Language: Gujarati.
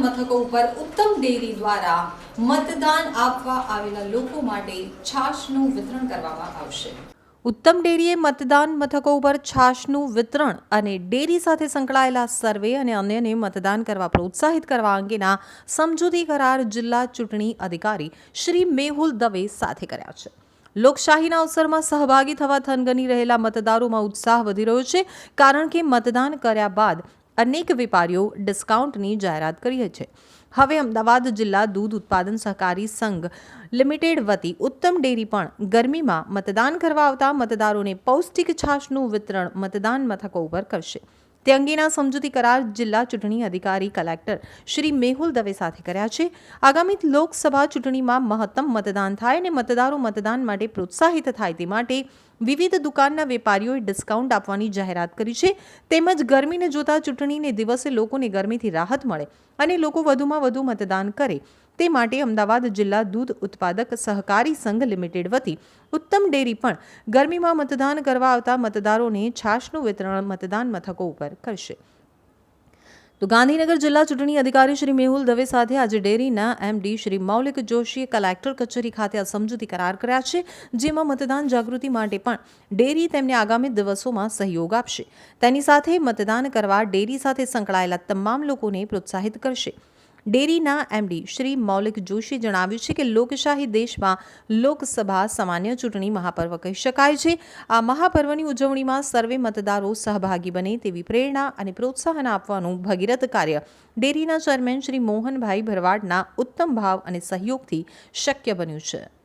મથકો ઉપર ઉત્તમ ડેરી દ્વારા મતદાન આપવા આવેલા લોકો માટે છાશનું વિતરણ કરવામાં આવશે. ઉત્તમ ડેરીએ મતદાન મથકો ઉપર છાશનું વિતરણ અને ડેરી સાથે સંકળાયેલા સર્વે અને અન્યને મતદાન કરવા પ્રોત્સાહિત કરવા અંગેના સમજૂતી કરાર જિલ્લા ચૂંટણી અધિકારી શ્રી મેહુલ દવે સાથે કર્યા છે. લોકશાહીના અવસરમાં સહભાગી થવા થનગની રહેલા મતદારોમાં ઉત્સાહ વધી રહ્યો છે, કારણ કે મતદાન કર્યા બાદ અનેક વેપારીઓ ડિસ્કાઉન્ટની જાહેરાત કરી છે. હવે અમદાવાદ જિલ્લા દૂધ ઉત્પાદન સહકારી સંઘ લિમિટેડ વતી ઉત્તમ ડેરી પણ ગરમીમાં મતદાન કરવા આવતા મતદારોને પૌષ્ટિક છાશનું વિતરણ મતદાન મથકો ઉપર કરશે. તે અંગેના સમજૂતી કરાર જિલ્લા ચૂંટણી અધિકારી કલેક્ટર શ્રી મેહુલ દવે સાથે કર્યા છે. આગામી લોકસભા ચૂંટણીમાં મહત્તમ મતદાન થાય અને મતદારો મતદાન માટે પ્રોત્સાહિત થાય તે માટે વિવિધ દુકાનના વેપારીઓએ ડિસ્કાઉન્ટ આપવાની જાહેરાત કરી છે. તેમજ ગરમીને જોતા ચૂંટણીને દિવસે લોકોને ગરમીથી રાહત મળે અને લોકો વધુમાં વધુ મતદાન કરે. તે માટે અમદાવાદ જિલ્લા દૂધ ઉત્પાદક સહકારી સંઘ લિમિટેડ વતી ઉત્તમ ડેરી પણ ગરમીમાં મતદાન કરવા આવતા મતદારોને છાશનું વિતરણ મતદાન મથકો ઉપર કરશે. તો ગાંધીનગર જિલ્લા ચૂંટણી અધિકારી શ્રી મેહુલ દવે સાથે આજે ડેરીના એમડી શ્રી મૌલિક જોશીએ કલેક્ટર કચેરી ખાતે આ સમજૂતી કરાર કર્યા છે, જેમાં મતદાન જાગૃતિ માટે પણ ડેરી તેમને આગામી દિવસોમાં સહયોગ આપશે. તેની સાથે મતદાન કરવા ડેરી સાથે સંકળાયેલા તમામ લોકોને પ્રોત્સાહિત કરશે. ડેરીના એમડી શ્રી મૌલિક જોશી જણાવ્યું છે કે લોકશાહી દેશમાં લોકસભા સામાન્ય ચૂંટણી મહાપર્વ કહી શકાય છે. આ મહાપર્વની ઉજવણીમાં સર્વે મતદારો સહભાગી બને તેવી પ્રેરણા અને પ્રોત્સાહન આપવાનું ભગીરથ કાર્ય ડેરીના ચેરમેન શ્રી મોહનભાઈ ભરવાડના ઉત્તમ ભાવ અને સહયોગથી શક્ય બન્યું છે.